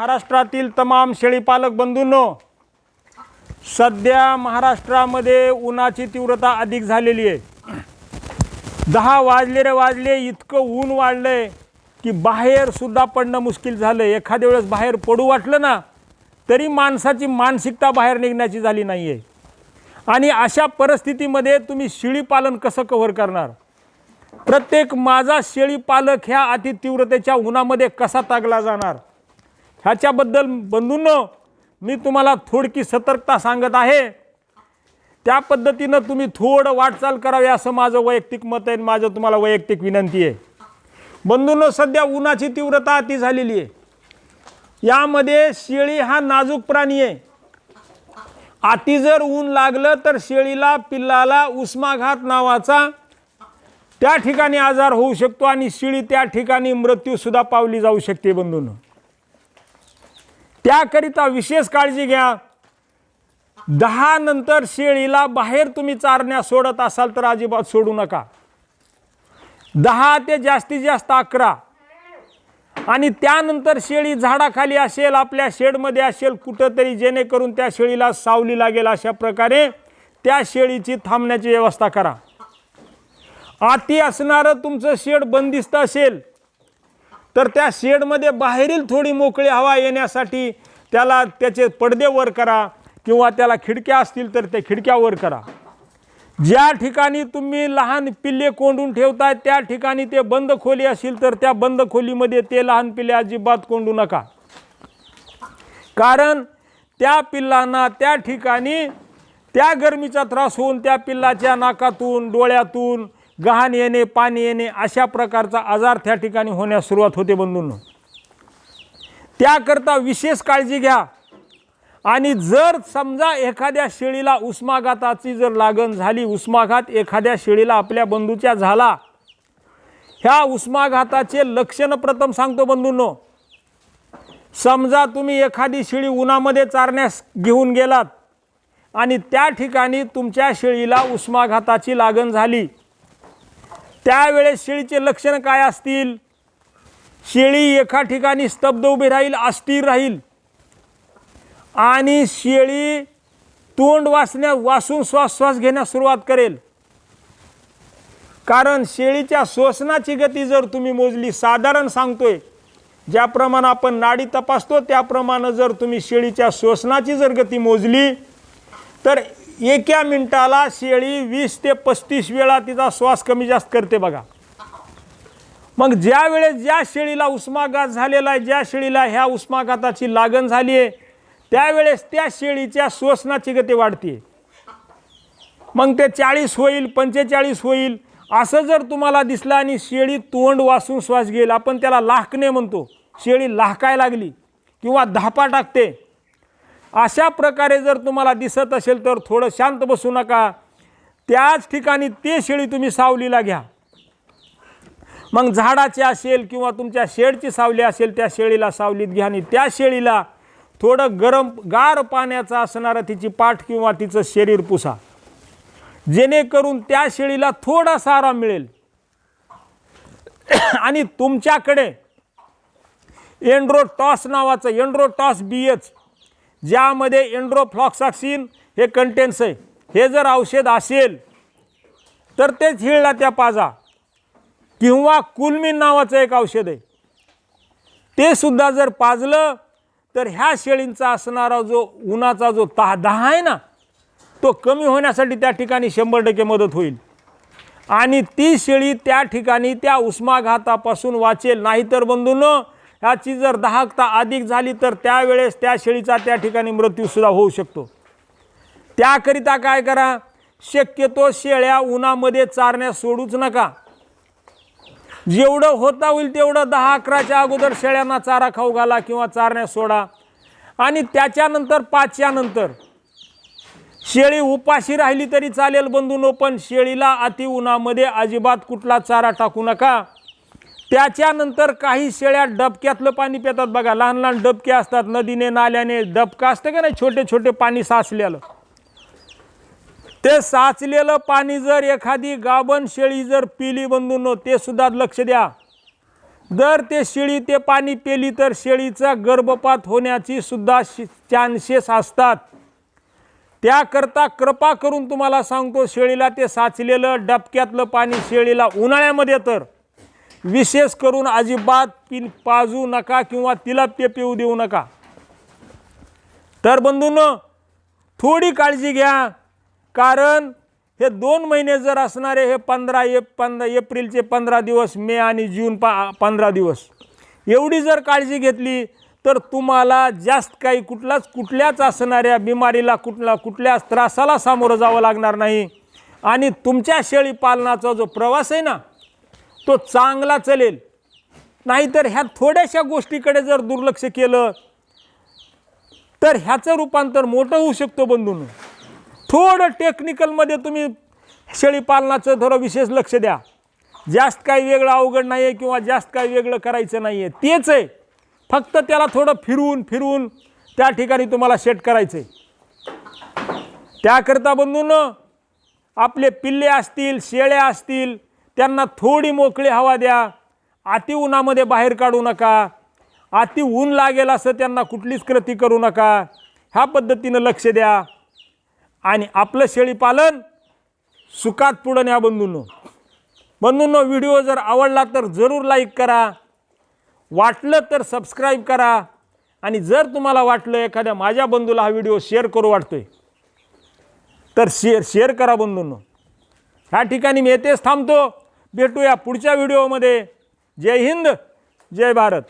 महाराष्ट्रातील तमाम शेळीपालक बंधूंनो सध्या महाराष्ट्रामध्ये उन्हाची तीव्रता अधिक झालेली आहे. दहा वाजले रे वाजले इतकं ऊन वाढलंय की बाहेरसुद्धा पडणं मुश्किल झालं एखाद्या वेळेस बाहेर पडू वाटलं ना तरी माणसाची मानसिकता बाहेर निघण्याची झाली नाही आहे आणि अशा परिस्थितीमध्ये तुम्ही शेळीपालन कसं कव्हर करणार? प्रत्येक माझा शेळीपालक ह्या अतितीव्रतेच्या उन्हामध्ये कसा तागला जाणार? ह्याच्याबद्दल बंधूंनो मी तुम्हाला थोडकी सतर्कता सांगत आहे. त्या पद्धतीनं तुम्ही थोडं वाटचाल करावी असं माझं वैयक्तिक मत आहे आणि माझं तुम्हाला वैयक्तिक विनंती आहे. बंधूंनो सध्या उन्हाची तीव्रता अति झालेली आहे. यामध्ये शेळी हा नाजूक प्राणी आहे. अति जर ऊन लागलं तर शेळीला पिल्लाला उष्माघात नावाचा त्या ठिकाणी आजार होऊ शकतो आणि शेळी त्या ठिकाणी मृत्यूसुद्धा पावली जाऊ शकते बंधूंनो. त्याकरिता विशेष काळजी घ्या. दहा नंतर शेळीला बाहेर तुम्ही चारण्या सोडत असाल तर अजिबात सोडू नका. दहा ते जास्तीत जास्त अकरा. आणि त्यानंतर शेळी झाडाखाली असेल आपल्या शेडमध्ये असेल कुठंतरी जेणेकरून त्या शेळीला सावली लागेल अशा प्रकारे त्या शेळीची थांबण्याची व्यवस्था करा. आती असणारं तुमचं शेड बंदिस्त असेल तर त्या शेडमध्ये बाहेरील थोडी मोकळी हवा येण्यासाठी त्याला त्याचे पडदे वर करा किंवा त्याला खिडक्या असतील तर त्या खिडक्या वर करा. ज्या ठिकाणी तुम्ही लहान पिल्ले कोंडून ठेवताय त्या ठिकाणी ते बंद खोली असेल तर त्या बंद खोलीमध्ये ते लहान पिल्ले अजिबात कोंडू नका. कारण त्या पिल्लांना त्या ठिकाणी त्या गरमीचा त्रास होऊन त्या पिल्लाच्या नाकातून डोळ्यातून गहाण येणे पाणी येणे अशा प्रकारचा आजार त्या ठिकाणी होण्यास सुरुवात होते बंधूंनो. त्याकरता विशेष काळजी घ्या. आणि जर समजा एखाद्या शेळीला उष्माघाताची जर लागण झाली उष्माघात एखाद्या शेळीला आपल्या बंधूच्या झाला ह्या उष्माघाताचे लक्षण प्रथम सांगतो बंधूंनो. समजा तुम्ही एखादी शेळी उन्हामध्ये चारण्यास घेऊन गेलात आणि त्या ठिकाणी तुमच्या शेळीला उष्माघाताची लागण झाली त्यावेळेस शेळीचे लक्षण काय असतील? शेळी एका ठिकाणी स्तब्ध उभी राहील अस्थिर राहील. आणि शेळी तोंड वाचण्या वासून श्वास श्वास घेण्यास सुरुवात करेल. कारण शेळीच्या श्वसनाची गती जर तुम्ही मोजली साधारण सांगतोय ज्याप्रमाणे आपण नाडी तपासतो त्याप्रमाणे जर तुम्ही शेळीच्या श्वसनाची जर गती मोजली तर एका मिनिटाला शेळी वीस ते पस्तीस वेळा तिचा श्वास कमी जास्त करते बघा. मग ज्या वेळेस ज्या शेळीला उष्माघात झालेला आहे ज्या शेळीला ह्या उष्माघाताची लागण झाली आहे त्यावेळेस त्या शेळीच्या श्वसनाची गती वाढते. मग ते चाळीस होईल पंचेचाळीस होईल असं जर तुम्हाला दिसलं आणि शेळी तोंड वासून श्वास घेईल आपण त्याला लाहकणे म्हणतो. शेळी लाहकाय लागली किंवा धापा टाकते. अशा प्रकारे जर तुम्हाला दिसत असेल तर थोडं शांत बसू नका. त्याच ठिकाणी ते शेळी तुम्ही सावलीला घ्या. मग झाडाची असेल किंवा तुमच्या शेडची सावली असेल त्या शेळीला सावलीत घ्या आणि त्या शेळीला थोडं गरम गार पाण्याचं असणारं तिची पाठ किंवा तिचं शरीर पुसा. जेणेकरून त्या शेळीला थोडासा आराम मिळेल. आणि तुमच्याकडे एन्ड्रोटॉस नावाचं एन्ड्रोटॉस बी एच ज्यामध्ये एन्ड्रोफ्लॉक्साक्सिन हे कंटेन्स आहे. हे जर औषध असेल तर ते हिळला त्या पाजा. किंवा कुलमिन नावाचं एक औषध आहे. ते सुद्धा जर पाजलं तर ह्या शेळींचा असणारा जो उन्हाचा जो ता दहा आहे ना तो कमी होण्यासाठी त्या ठिकाणी शंभर टक्के मदत होईल. आणि ती शेळी त्या ठिकाणी त्या उष्माघातापासून वाचेल. नाहीतर बंधून ह्याची जर दाहकता अधिक झाली तर त्यावेळेस त्या शेळीचा त्या ठिकाणी मृत्यूसुद्धा होऊ शकतो. त्याकरिता काय करा? शक्यतो शेळ्या उन्हामध्ये चारण्यास सोडूच नका. जेवढं होता होईल तेवढं दहा अकराच्या अगोदर शेळ्यांना चारा खाऊ घाला किंवा चारण्यास सोडा. आणि त्याच्यानंतर पाचच्यानंतर शेळी उपाशी राहिली तरी चालेल बंधूनो पण शेळीला अति उन्हामध्ये अजिबात कुठला चारा टाकू नका. त्याच्यानंतर काही शेळ्या डबक्यातलं पाणी पितात बघा. लहान लहान डबके असतात. नदीने नाल्याने डबका असतं का नाही? छोटे छोटे पाणी साचलेलं. ते साचलेलं पाणी जर एखादी गाभण शेळी जर पिली बंधून ते सुद्धा लक्ष द्या. जर ते शेळी ते पाणी पेली तर शेळीचा गर्भपात होण्याची सुद्धा चान्सेस असतात. त्याकरता कृपा करून तुम्हाला सांगतो शेळीला ते साचलेलं डबक्यातलं पाणी शेळीला उन्हाळ्यामध्ये तर. विशेष करून अजिबात पिन पाजू नका किंवा तिला ते पिऊ देऊ नका. तर बंधूंनो थोडी काळजी घ्या कारण हे दोन महिने जर असणारे हे पंधरा एप पंधरा एप्रिलचे पंधरा दिवस मे आणि जून पा पंधरा दिवस. एवढी जर काळजी घेतली तर तुम्हाला जास्त काही कुठलाच कुठल्याच असणाऱ्या बिमारीला कुठला कुठल्याच त्रासाला सामोरं जावं लागणार नाही. आणि तुमच्या शेळी पालनाचा जो प्रवास आहे ना तो चांगला चलेल. नाहीतर ह्या थोड्याशा गोष्टीकडे जर दुर्लक्ष केलं तर ह्याचं रूपांतर मोठं होऊ शकतो बंधून. थोडं टेक्निकलमध्ये तुम्ही शेळीपालनाचं थोडं विशेष लक्ष द्या. जास्त काही वेगळं अवघड नाही आहे किंवा जास्त काही वेगळं करायचं नाही आहे तेच आहे. फक्त त्याला थोडं फिरवून फिरवून त्या ठिकाणी तुम्हाला सेट करायचं आहे त्याकरता बंधून आपले पिल्ले असतील शेळ्या असतील त्यांना थोडी मोकळी हवा द्या. अति उन्हामध्ये बाहेर काढू नका. अति ऊन लागेल असं त्यांना कुठलीच कृती करू नका. ह्या पद्धतीनं लक्ष द्या. आणि आपलं शेळीपालन सुखात पुढं न्या बंधूंनो. बंधूंनो व्हिडिओ जर आवडला तर जरूर लाईक करा. वाटलं तर सबस्क्राईब करा. आणि जर तुम्हाला वाटलं एखाद्या माझ्या बंधूला हा व्हिडिओ शेअर करू वाटतोय तर शेअर शेअर करा बंधूंनो. ह्या ठिकाणी मी येथेच थांबतो. भेटूया पुढच्या व्हिडिओमध्ये. जय हिंद जय भारत.